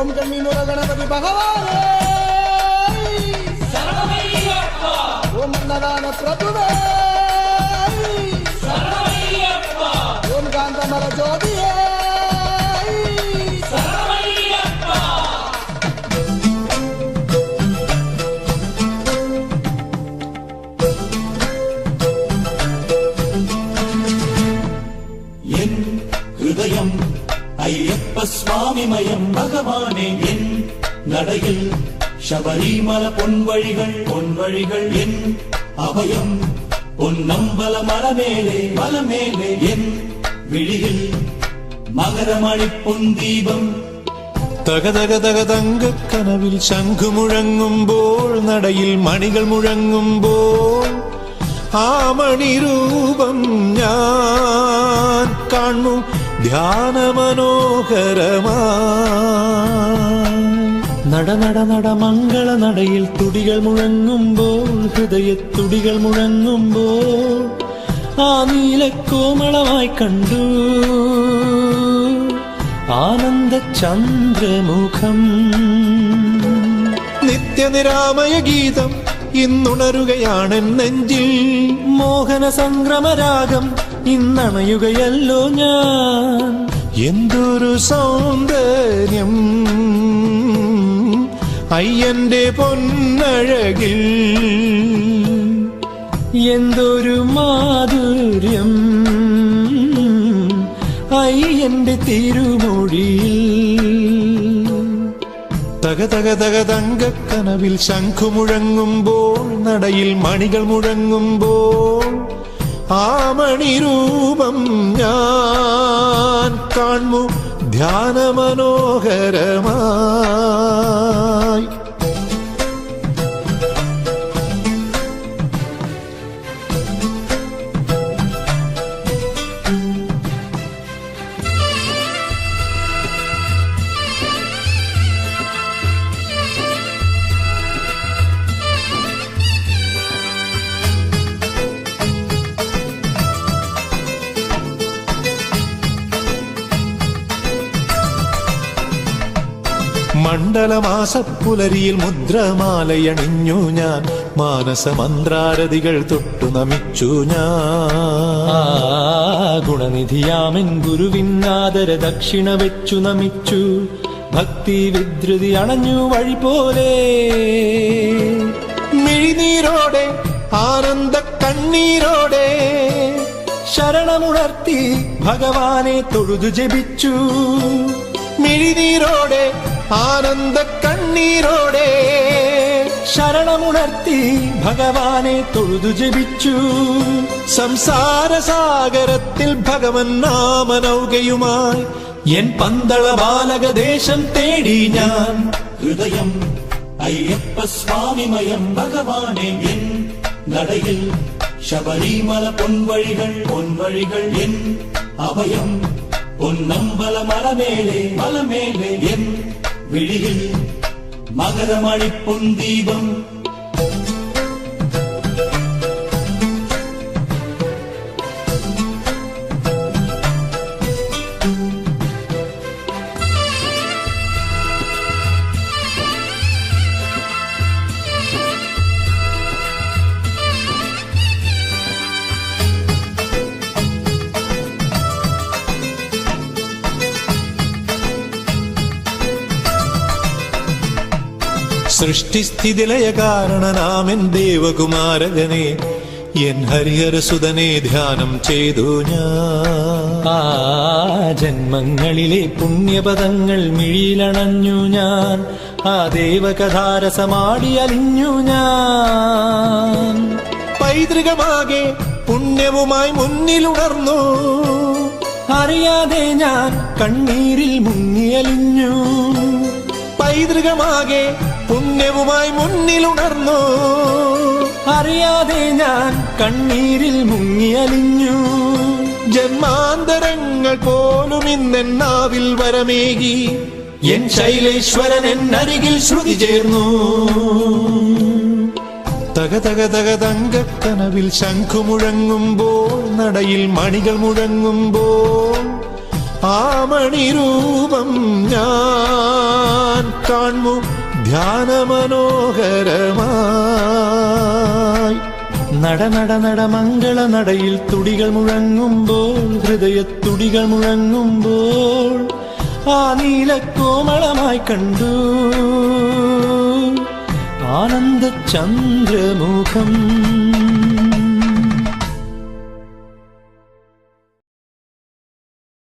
ओम जमी मोरा गणपति भगवान അയ്യപ്പ സ്വാമിമയം ഭഗവാനെ എൻ നടയിൽ ശബരിമല പൊൻവഴികൾ പൊൻവഴികൾ എൻ അഭയം പൊന്നമ്പല മലമേലെ മലമേലെ എൻ വിഴിയിൽ മകരമണിപ്പൊന്തീപം തകതക തക തങ്കക്കനവിൽ ശംഖു മുഴങ്ങുമ്പോൾ നടയിൽ മണികൾ മുഴങ്ങുമ്പോൾ ആ മണിരൂപം ഞാൻ കാണു ധ്യാനമനോഹരമാ. നട നട നട മംഗള നടയിൽ തുടികൾ മുഴങ്ങുമ്പോൾ ഹൃദയത്തുടികൾ മുഴങ്ങുമ്പോൾ ആ നീലക്കോമളമായി കണ്ടു. ആനന്ദ ചന്ദ്രമുഖം നിത്യനിരാമയ ഗീതം ഇന്നുണരുകയാണ് നെഞ്ചിൽ. മോഹന സംക്രമരാഗം ഇന്നണയുകയല്ലോ ഞാൻ. എന്തൊരു സൗന്ദര്യം. അയ്യന്റെ പൊന്നഴകിൽ എന്തൊരു മാധുര്യം. അയ്യന്റെ തിരുമൊഴിയിൽ തക തക തങ്കക്കനവിൽ ശംഖു മുഴങ്ങുമ്പോൾ നടയിൽ മണികൾ മുഴങ്ങുമ്പോൾ ആ മണിരൂപം ഞാൻ കാൺമു ധ്യാനമനോഹരമായി. മണ്ഡലമാസപ്പുലരിയിൽ മുദ്രമാലയണിഞ്ഞു ഞാൻ. മാനസമന്ത്രാരതികൾ തൊട്ടു നമിച്ചു ഞാൻ. ഗുണനിധിയാമൻ ഗുരുവിന്നാദര ദക്ഷിണ വെച്ചു നമിച്ചു. ഭക്തി വിദ്രുതി അണഞ്ഞു വഴി പോലെ. മിഴിനീരോടെ ആനന്ദ കണ്ണീരോടെ ശരണമുണർത്തി ഭഗവാനെ തൊഴുതു ജപിച്ചു. മിഴിനീരോടെ ആനന്ദ കണ്ണീരോടെ ശരണമുണർത്തി ഭഗവാനെ തൊഴുതു ജപിച്ചു സംസാര സാഗരത്തിൽ ഭഗവൻ നാമനൗകയുമായി എൻ പന്തള ബാലകദേശം തേടി ഞാൻ ഹൃദയം അയ്യപ്പ സ്വാമിമയം ഭഗവാനെ എൻ. നടയിൽ ശബരിമല പൊൻവഴികൾ പൊൻവഴികൾ എൻ. അഭയം പൊന്നമ്പല മലമേലെ മലമേലെ എൻ. விழியில் மகரமழி பொன் தீபம் സൃഷ്ടിസ്ഥിതിലയ കാരണനാമൻ ദേവകുമാരകനെ. എൻ ഹരിഹരസുതനെ ധ്യാനം ചെയ്തു ഞാൻ. ആ ജന്മങ്ങളിലെ പുണ്യപദങ്ങൾ മിഴിയിലണഞ്ഞു ഞാൻ. ആ ദേവകഥാരസമാടി അലിഞ്ഞു ഞാൻ. പൈതൃകമാകെ പുണ്യവുമായി മുന്നിലുണർന്നു. അറിയാതെ ഞാൻ കണ്ണീരിൽ മുങ്ങിയലിഞ്ഞു. പൈതൃകമാകെ പുണ്യവുമായി മുന്നിലുണർന്നു. അറിയാതെ ഞാൻ കണ്ണീരിൽ മുങ്ങിയലിഞ്ഞു. ജന്മാന്തരങ്ങൾ പോലും ഇന്നെന്നാവിൽ വരമേകി. എൻ ശൈലേശ്വരൻ എന്നരികിൽ ശ്രുതി ചേർന്നു. തക തക തക തങ്കക്കനവിൽ ശംഖു മുഴങ്ങുമ്പോൾ നടയിൽ മണികൾ മുഴങ്ങുമ്പോൾ ആ മണിരൂപം ഞാൻ കാൺമു ധ്യാനമനോഹരമായി നട നട നട മംഗള നടയിൽ തുടികൾ മുഴങ്ങുമ്പോൾ ഹൃദയത്തുടികൾ മുഴങ്ങുമ്പോൾ ആ നീലക്കോമളമായി കണ്ടു ആനന്ദ ചന്ദ്രമുഖം